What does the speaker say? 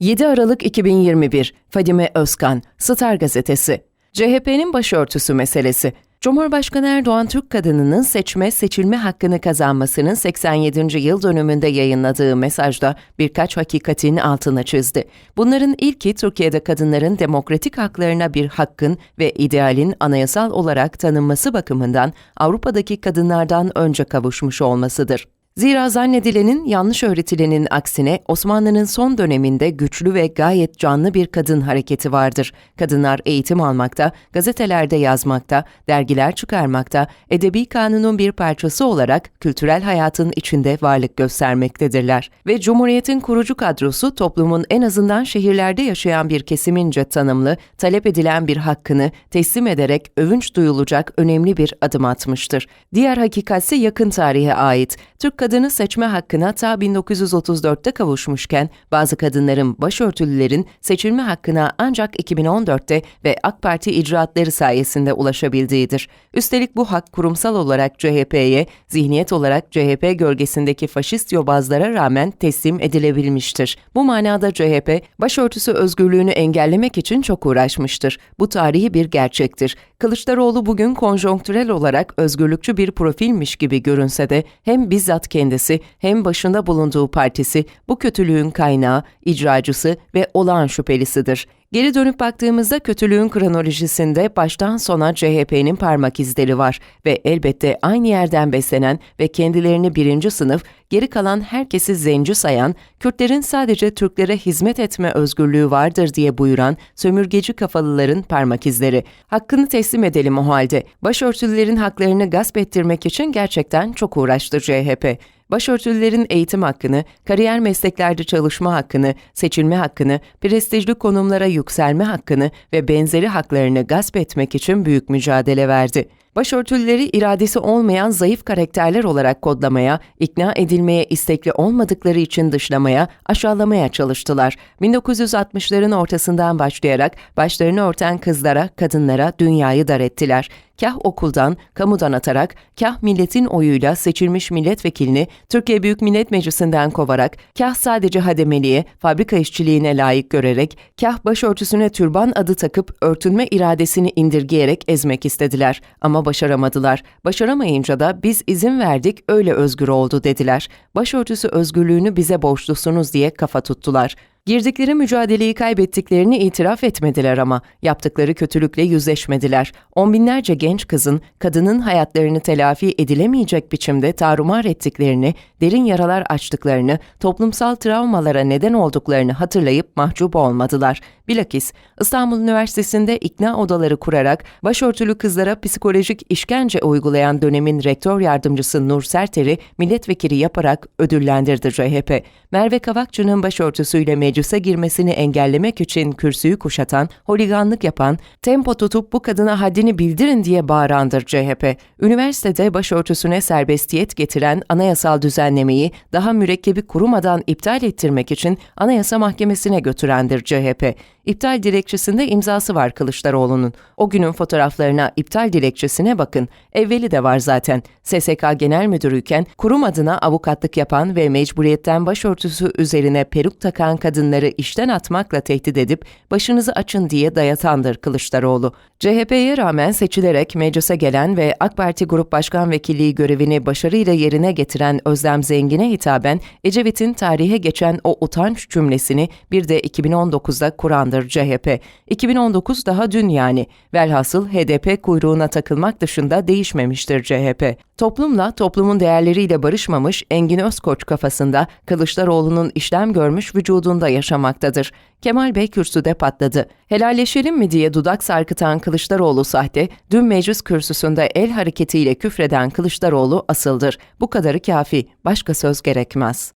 7 Aralık 2021 Fadime Özkan Star Gazetesi CHP'nin başörtüsü meselesi Cumhurbaşkanı Erdoğan Türk kadınının seçme seçilme hakkını kazanmasının 87. yıl dönümünde yayınladığı mesajda birkaç hakikatin altına çizdi. Bunların ilki Türkiye'de kadınların demokratik haklarına bir hakkın ve idealin anayasal olarak tanınması bakımından Avrupa'daki kadınlardan önce kavuşmuş olmasıdır. Zira zannedilenin yanlış öğretilenin aksine Osmanlı'nın son döneminde güçlü ve gayet canlı bir kadın hareketi vardır. Kadınlar eğitim almakta, gazetelerde yazmakta, dergiler çıkarmakta, edebi kanunun bir parçası olarak kültürel hayatın içinde varlık göstermektedirler. Ve Cumhuriyet'in kurucu kadrosu toplumun en azından şehirlerde yaşayan bir kesimince tanımlı, talep edilen bir hakkını teslim ederek övünç duyulacak önemli bir adım atmıştır. Diğer hakikatse yakın tarihe ait. Türk kadını seçme hakkına ta 1934'te kavuşmuşken bazı kadınların başörtülülerin seçilme hakkına ancak 2014'te ve AK Parti icraatları sayesinde ulaşabildiğidir. Üstelik bu hak kurumsal olarak CHP'ye, zihniyet olarak CHP gölgesindeki faşist yobazlara rağmen teslim edilebilmiştir. Bu manada CHP, başörtüsü özgürlüğünü engellemek için çok uğraşmıştır. Bu tarihi bir gerçektir. Kılıçdaroğlu bugün konjonktürel olarak özgürlükçü bir profilmiş gibi görünse de hem bizzat kendisi hem başında bulunduğu partisi bu kötülüğün kaynağı, icracısı ve olağan şüphelisidir. Geri dönüp baktığımızda kötülüğün kronolojisinde baştan sona CHP'nin parmak izleri var ve elbette aynı yerden beslenen ve kendilerini birinci sınıf, geri kalan herkesi zenci sayan, Kürtlerin sadece Türklere hizmet etme özgürlüğü vardır diye buyuran sömürgeci kafalıların parmak izleri. Hakkını teslim edelim o halde. Başörtülülerin haklarını gasp ettirmek için gerçekten çok uğraştı CHP başörtülülerin eğitim hakkını, kariyer mesleklerde çalışma hakkını, seçilme hakkını, prestijli konumlara yükselme hakkını ve benzeri haklarını gasp etmek için büyük mücadele verdi. Başörtülüleri iradesi olmayan zayıf karakterler olarak kodlamaya, ikna edilmeye istekli olmadıkları için dışlamaya, aşağılamaya çalıştılar. 1960'ların ortasından başlayarak başlarını örten kızlara, kadınlara dünyayı dar ettiler kah okuldan, kamudan atarak, kah milletin oyuyla seçilmiş milletvekilini Türkiye Büyük Millet Meclisi'nden kovarak, kah sadece hademeliğe, fabrika işçiliğine layık görerek, kah başörtüsüne türban adı takıp örtünme iradesini indirgeyerek ezmek istediler. Ama başaramadılar. Başaramayınca da biz izin verdik öyle özgür oldu dediler. Başörtüsü özgürlüğünü bize borçlusunuz diye kafa tuttular. Girdikleri mücadeleyi kaybettiklerini itiraf etmediler ama yaptıkları kötülükle yüzleşmediler. On binlerce genç kızın, kadının hayatlarını telafi edilemeyecek biçimde tarumar ettiklerini, derin yaralar açtıklarını, toplumsal travmalara neden olduklarını hatırlayıp mahcup olmadılar. Bilakis İstanbul Üniversitesi'nde ikna odaları kurarak başörtülü kızlara psikolojik işkence uygulayan dönemin rektör yardımcısı Nur Serter'i milletvekili yaparak ödüllendirdi CHP. Merve Kavakçı'nın başörtüsüyle meclise girmesini engellemek için kürsüyü kuşatan, holiganlık yapan, tempo tutup bu kadına haddini bildirin diye bağırandır CHP. Üniversitede başörtüsüne serbestiyet getiren anayasal düzenlemeyi daha mürekkebi kurumadan iptal ettirmek için Anayasa Mahkemesi'ne götürendir CHP. İptal dilekçesinde imzası var Kılıçdaroğlu'nun. O günün fotoğraflarına iptal dilekçesine bakın. Evveli de var zaten. SSK Genel Müdürüyken kurum adına avukatlık yapan ve mecburiyetten başörtüsü üzerine peruk takan kadınları işten atmakla tehdit edip başınızı açın diye dayatandır Kılıçdaroğlu. CHP'ye rağmen seçilerek meclise gelen ve AK Parti Grup Başkan Vekilliği görevini başarıyla yerine getiren Özlem Zengin'e hitaben Ecevit'in tarihe geçen o utanç cümlesini bir de 2019'da kurandır CHP. 2019 daha dün yani. Velhasıl HDP kuyruğuna takılmak dışında değişmemiştir CHP. Toplumla, toplumun değerleriyle barışmamış Engin Özkoç kafasında Kılıçdaroğlu'nun işlem görmüş vücudunda yaşamaktadır. Kemal Bey kürsüde patladı. Helalleşelim mi diye dudak sarkıtan Kılıçdaroğlu sahte, dün meclis kürsüsünde el hareketiyle küfreden Kılıçdaroğlu asıldır. Bu kadarı kafi, başka söz gerekmez.